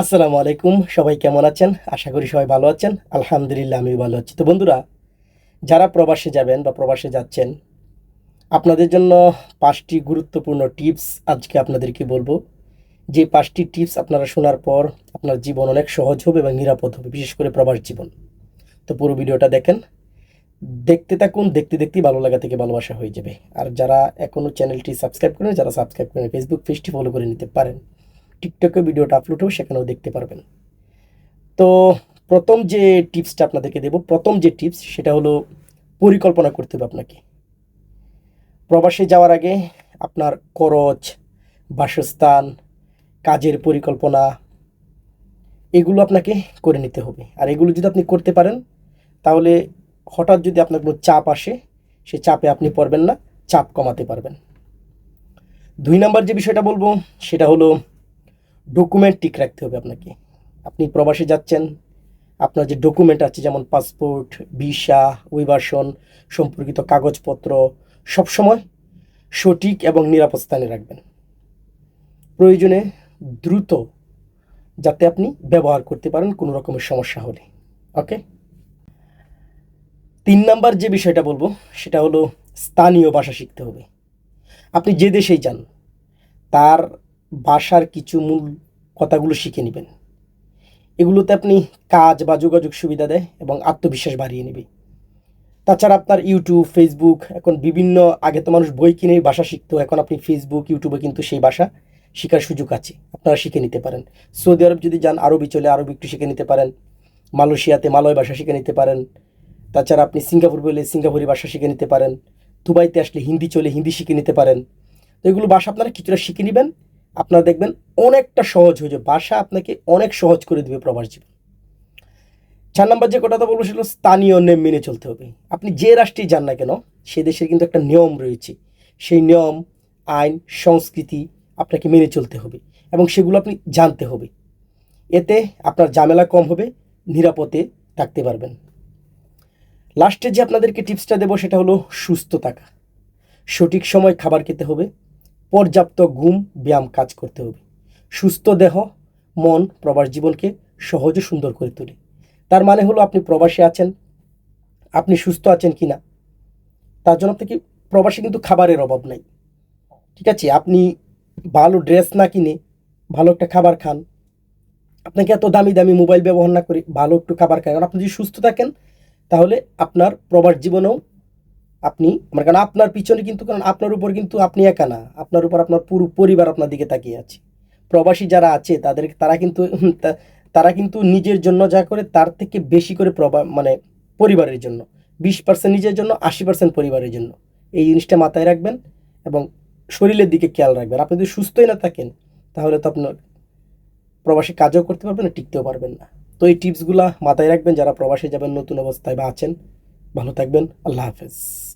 আসসালামু আলাইকুম, সবাই কেমন আছেন? আশা করি সবাই ভালো আছেন। আলহামদুলিল্লাহ আমি ভালো আছি। তো বন্ধুরা, যারা প্রবাসে যাবেন বা প্রবাসে যাচ্ছেন, আপনাদের জন্য পাঁচটি গুরুত্বপূর্ণ টিপস আজকে আপনাদেরকে বলব। যে পাঁচটি টিপস আপনারা শোনার পর আপনার জীবন অনেক সহজ হবে এবং নিরাপদ হবে, বিশেষ করে প্রবাস জীবন। তো পুরো ভিডিওটা দেখেন। দেখতে থাকুন, দেখতে দেখতেই ভালো লাগা থেকে ভালোবাসা হয়ে যাবে। আর যারা এখনও চ্যানেলটি সাবস্ক্রাইব করেন যারা সাবস্ক্রাইব করেন ফেসবুক পেজটি ফলো করে নিতে পারেন। টিকটকে ভিডিওটা আপলোড হবে, সেখানেও দেখতে পারবেন। তো প্রথম যে টিপসটা আপনাদেরকে দেব, প্রথম যে টিপস সেটা হলো পরিকল্পনা করতে হবে আপনাকে। প্রবাসে যাওয়ার আগে আপনার খরচ, বাসস্থান, কাজের পরিকল্পনা, এগুলো আপনাকে করে নিতে হবে। আর এগুলো যদি আপনি করতে পারেন, তাহলে হঠাৎ যদি আপনার কোনো চাপ আসে, সে চাপে আপনি পড়বেন না, চাপ কমাতে পারবেন। দুই নাম্বার যে বিষয়টা বলব, সেটা হলো ডকুমেন্ট ঠিক রাখতে হবে আপনাকে। আপনি প্রবাসে যাচ্ছেন, আপনার যে ডকুমেন্ট আছে যেমন পাসপোর্ট ভিসা অভিবাসন সম্পর্কিত কাগজপত্র সবসময় সঠিক এবং নিরাপদ স্থানে রাখবেন। প্রয়োজনে দ্রুত যাতে আপনি ব্যবহার করতে পারেন, কোনো রকমের সমস্যা হলে। ওকে তিন নাম্বার যে বিষয়টা বলব, সেটা হলো স্থানীয় ভাষা শিখতে হবে। আপনি যে দেশেই যান, তার ভাষার কিছু মূল কথাগুলো শিখে নেবেন। এগুলোতে আপনি কাজ বা যোগাযোগ সুবিধা দেয় এবং আত্মবিশ্বাস বাড়িয়ে নেবে। তাছাড়া আপনার ইউটিউব, ফেসবুক, এখন বিভিন্ন আগে তো মানুষ বই কিনে ভাষা শিখতো, এখন আপনি ফেসবুক, ইউটিউবে কিন্তু সেই ভাষা শেখার সুযোগ আছে, আপনারা শিখে নিতে পারেন। সৌদি আরব যদি যান, আরবি চলে আরবি একটু শিখে নিতে পারেন। মালয়েশিয়াতে মালয় ভাষা শিখে নিতে পারেন। তাছাড়া আপনি সিঙ্গাপুর বলে সিঙ্গাপুরি ভাষা শিখে নিতে পারেন। দুবাইতে আসলে হিন্দি চলে হিন্দি শিখে নিতে পারেন। তো এগুলো ভাষা আপনারা কিছুটা শিখে নেবেন আপনারা দেখবেন অনেকটা সহজ হয়ে যাবে। ভাষা আপনাকে অনেক সহজ করে দেবে প্রবাস জীবন। চার নম্বর যে কথাটা বলব সেটা স্থানীয় নিয়ম মেনে চলতে হবে। আপনি যে রাষ্ট্রেই যান না কেন, সে দেশের কিন্তু একটা নিয়ম রয়েছে। সেই নিয়ম, আইন, সংস্কৃতি আপনাকে মেনে চলতে হবে এবং সেগুলো আপনি জানতে হবে। এতে আপনার ঝামেলা কম হবে, নিরাপদে থাকতে পারবেন। লাস্টে যে আপনাদেরকে টিপসটা দেবো সেটা হলো সুস্থ থাকা। সঠিক সময় খাবার খেতে হবে পর্যাপ্ত ঘুম, ব্যায়াম কাজ করতে হবে। সুস্থ দেহ, মন, প্রবাস জীবনকে সহজে সুন্দর করে তোলে। তার মানে হলো আপনি প্রবাসে আছেন, আপনি সুস্থ আছেন কি না? তার জন্য আপনাকে প্রবাসে কিন্তু খাবারের অভাব নাই। ঠিক আছে, আপনি ভালো ড্রেস না কিনে ভালো একটা খাবার খান, আপনাকে এত দামি দামি মোবাইল ব্যবহার না করে ভালো একটু খাবার খান। কারণ আপনি যদি সুস্থ থাকেন, তাহলে আপনার প্রবাস জীবনেও আপনি, আমার কারণ আপনার পিছনে কিন্তু, কারণ আপনার উপর কিন্তু আপনি একা না। আপনার উপর আপনার পুরো পরিবার আপনার দিকে তাকিয়ে আছে। প্রবাসী যারা আছে, তাদের, তারা কিন্তু তারা কিন্তু নিজের জন্য যা করে, তার থেকে বেশি করে প্রবা মানে পরিবারের জন্য। বিশ পার্সেন্ট নিজের জন্য, আশি পার্সেন্ট পরিবারের জন্য। এই জিনিসটা মাথায় রাখবেন এবং শরীরের দিকে খেয়াল রাখবেন। আপনি যদি সুস্থই না থাকেন, তাহলে তো আপনার প্রবাসী কাজও করতে পারবেন না টিকতেও পারবেন না। তো এই টিপসগুলা মাথায় রাখবেন, যারা প্রবাসে যাবেন, নতুন অবস্থায় বা আছেন। ভালো থাকবেন। আল্লাহ হাফেজ।